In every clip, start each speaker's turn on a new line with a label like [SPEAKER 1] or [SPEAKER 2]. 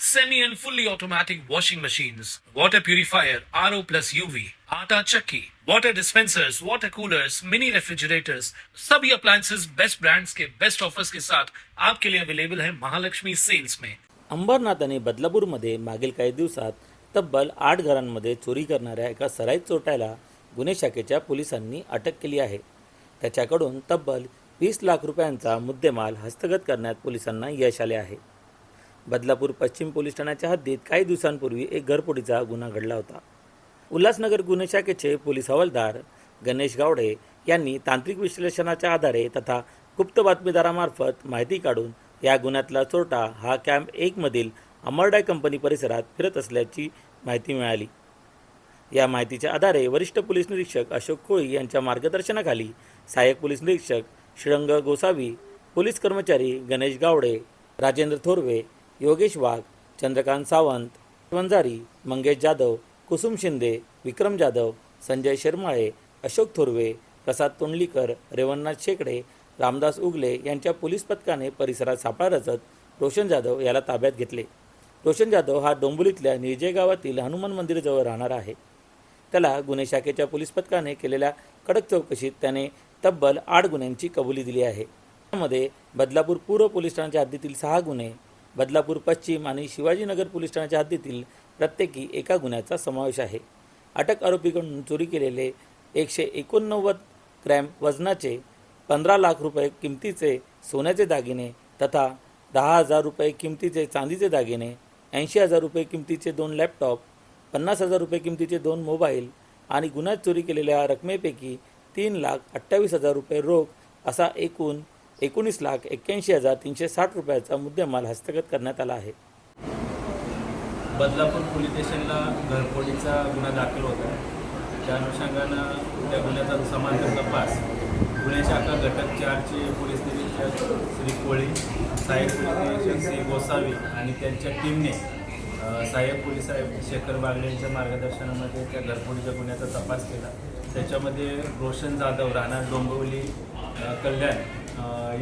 [SPEAKER 1] semi and fully automatic washing machines, water purifier, RO plus UV, आटा चक्की, water dispensers, water coolers, mini refrigerators, सभी appliances best brands के best offers के साथ आपके लिए अवेलेबल है महालक्ष्मी सेल्स में
[SPEAKER 2] अंबरनाथ आणि बदलापूरमध्ये मागील काही दिवसात तब्बल आठ घरांमध्ये चोरी करणाऱ्या एका सराईत चोरट्याला गुन्हे शाखेच्या पोलिसांनी अटक केली आहे. त्याच्याकडून तब्बल वीस लाख रुपयांचा मुद्देमाल हस्तगत करण्यात पोलिसांना यश आले आहे. बदलापूर पश्चिम पोलीस ठाण्याच्या हद्दीत काही दिवसांपूर्वी एक घरपोडीचा गुन्हा घडला होता. उल्हासनगर गुन्हे शाखेचे पोलीस हवालदार गणेश गावडे यांनी तांत्रिक विश्लेषणाच्या आधारे तथा गुप्त बातमीदारामार्फत माहिती काढून या गुन्ह्यातला चोरटा हा कॅम्प एकमधील अमरडाय कंपनी परिसरात फिरत असल्याची माहिती मिळाली. या माहितीच्या आधारे वरिष्ठ पोलीस निरीक्षक अशोक कोळी यांच्या मार्गदर्शनाखाली सहाय्यक पोलीस निरीक्षक श्रीरंग गोसावी पोलीस कर्मचारी गणेश गावडे राजेंद्र थोरवे योगेश वाघ चंद्रकांत सावंत वंजारी मंगेश जाधव कुसुम शिंदे विक्रम जाधव संजय शर्माळे अशोक थोरवे प्रसाद तोंडलीकर रेवणनाथ शेकडे रामदास उगले यांच्या पोलीस पथकाने परिसरात सापळा रचत रोशन जाधव याला ताब्यात घेतले. रोशन जाधव हा डोंबुलीतल्या निर्जय गावातील हनुमान मंदिराजवळ राहणार आहे. त्याला गुन्हे शाखेच्या पोलीस पथकाने केलेल्या कडक चौकशीत त्याने तब्बल आठ गुन्ह्यांची कबुली दिली आहे. त्यामध्ये बदलापूर पूर्व पोलीस ठाण्याच्या हद्दीतील सहा गुन्हे बदलापूर पश्चिम आणि शिवाजीनगर पोलीस ठाण्याच्या हद्दीतील प्रत्येकी एका गुन्ह्याचा समावेश आहे. अटक आरोपीकडून चोरी केलेले एकशे एकोणनव्वद ग्रॅम वजनाचे पंधरा लाख रुपये किमतीचे सोन्याचे दागिने तथा दहा हजार रुपये किमतीचे चांदीचे दागिने ऐंशी हजार रुपये किमतीचे दोन लॅपटॉप पन्नास हजार रुपये किमतीचे दोन मोबाईल आणि गुन्ह्यात चोरी केलेल्या रकमेपैकी तीन लाख अठ्ठावीस हजार रुपये रोख असा एकूण एकोणीस लाख एक्क्याऐंशी हजार तीनशे साठ रुपयाचा मुद्देमाल हस्तगत करण्यात आला आहे.
[SPEAKER 3] बदलापूर पोलीस स्टेशनला घरफोडीचा गुन्हा दाखल होता त्या अनुषंगानं त्या गुन्ह्याचा समांतर तपास गुन्हे शाखा घटक चारचे पोलीस निरीक्षक श्री कोळी सहाय्यक पोलीस निरीक्षक श्री गोसावी आणि त्यांच्या टीमने साहेब सहाय्यक पोलीस साहेब शेखर बागडे यांच्या मार्गदर्शनामध्ये त्या घरफोडीच्या गुन्ह्याचा तपास केला. त्याच्यामध्ये रोशन जाधव राहणार डोंबिवली कल्याण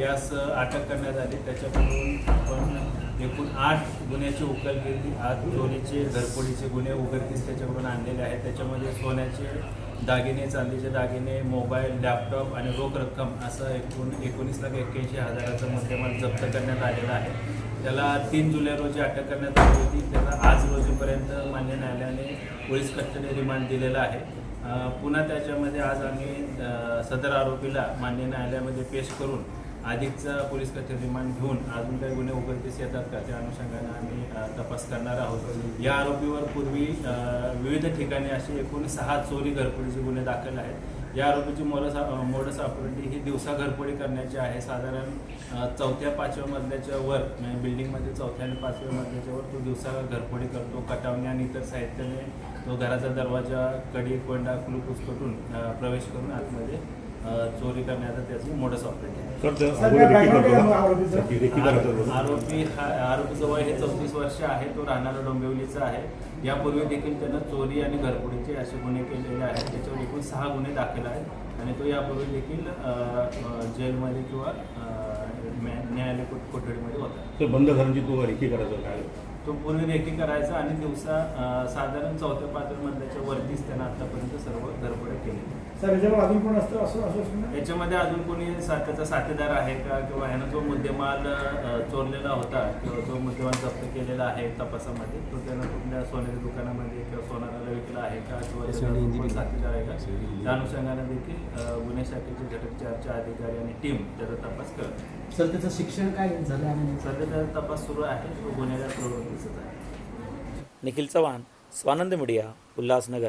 [SPEAKER 3] यास अटक करण्यात आली. त्याच्याकडून आपण एकूण आठ गुन्ह्याची उकल केली. आठ चोरीचे घरफोडीचे गुन्हे उघडकीस त्याच्याकडून आणलेले आहेत. त्याच्यामध्ये सोन्याचे दागिने चांदीचे दागिने मोबाईल लॅपटॉप आणि रोख रक्कम असं एकूण एकोणीस लाख एक्क्याऐंशी हजाराचा मुद्देमाल जप्त करण्यात आलेला आहे. त्याला तीन जुलै रोजी अटक करण्यात आली होती. त्याला आज रोजीपर्यंत मान्य न्यायालयाने पोलीस कस्टडी रिमांड दिलेला आहे. पुन्हा त्याच्यामध्ये आज आम्ही सदर आरोपीला मान्य न्यायालयामध्ये पेश करून आधीचा पोलीस कस्टडी रिमांड घेऊन अजून काही गुन्हे उघडकीस येतात का त्या अनुषंगाने आम्ही तपास करणार आहोत. या आरोपीवर पूर्वी विविध ठिकाणी असे एकूण सहा चोरी घरपोडीचे गुन्हे दाखल आहेत. या आरोपीची मोडस मोडस ऑपरेटी ही दिवसा घरफोडी करण्याची आहे. साधारण चौथ्या पाचव्या मजल्याच्या वर म्हणजे बिल्डिंगमध्ये चौथ्या आणि पाचव्या मजल्याच्या वर तो दिवसा घरफोडी करतो. कटावणी आणि इतर साहित्याने तो घराचा दरवाजा कडी कोंडा कुलूप उचकटून प्रवेश करून आतमध्ये चोरी करण्याचा त्याची मोडस ऑपरेटी आहे. आरोपी हा आरोपीचं वय हे चौतीस वर्ष आहे तो राहणारा डोंबिवलीचा आहे. यापूर्वी देखील त्यानं चोरी आणि घरफोडीचे असे गुन्हे केलेले आहेत. त्याच्यावर एकूण सहा गुन्हे दाखल आहेत आणि तो यापूर्वी देखील जेलमध्ये किंवा न्यायालय कोठ- कोठडीमध्ये होता.
[SPEAKER 4] बंद घरांची तो रेकी करायचं काय?
[SPEAKER 3] तो पूर्वी रेकी करायचा आणि दिवसा साधारण चौथ्या पाचव्या मधल्याच्या वरतीच त्यानं आतापर्यंत सर्व केलेल्या आहेत.
[SPEAKER 5] सर याच्यावर अजून कोण असतं? असं असं?
[SPEAKER 3] याच्यामध्ये अजून कोणी सा- त्याचा साथीदार आहे का? किंवा ह्यानं जो मुद्देमाल अ, चोरलेला होता किंवा जो मुद्देमाल जप्त केलेला आहे तपासामध्ये तो त्यानं कुठल्या सोन्याच्या दुकानामध्ये किंवा सोनाराला विकला आहे का? किंवा त्याचा कोण साथीदार आहे का? त्या अनुषंगाने देखील अ, गुन्हे शाखेचे घटक चारचे अधिकारी आणि टीम त्याचा तपास करत
[SPEAKER 6] सर त्याचं शिक्षण काय झालं आणि
[SPEAKER 3] सध्या त्याचा तपास सुरू आहे तो गुन्हेगार प्रवृत्तीचाच आहे.
[SPEAKER 2] निखिल चव्हाण स्वानंद मीडिया उल्हासनगर.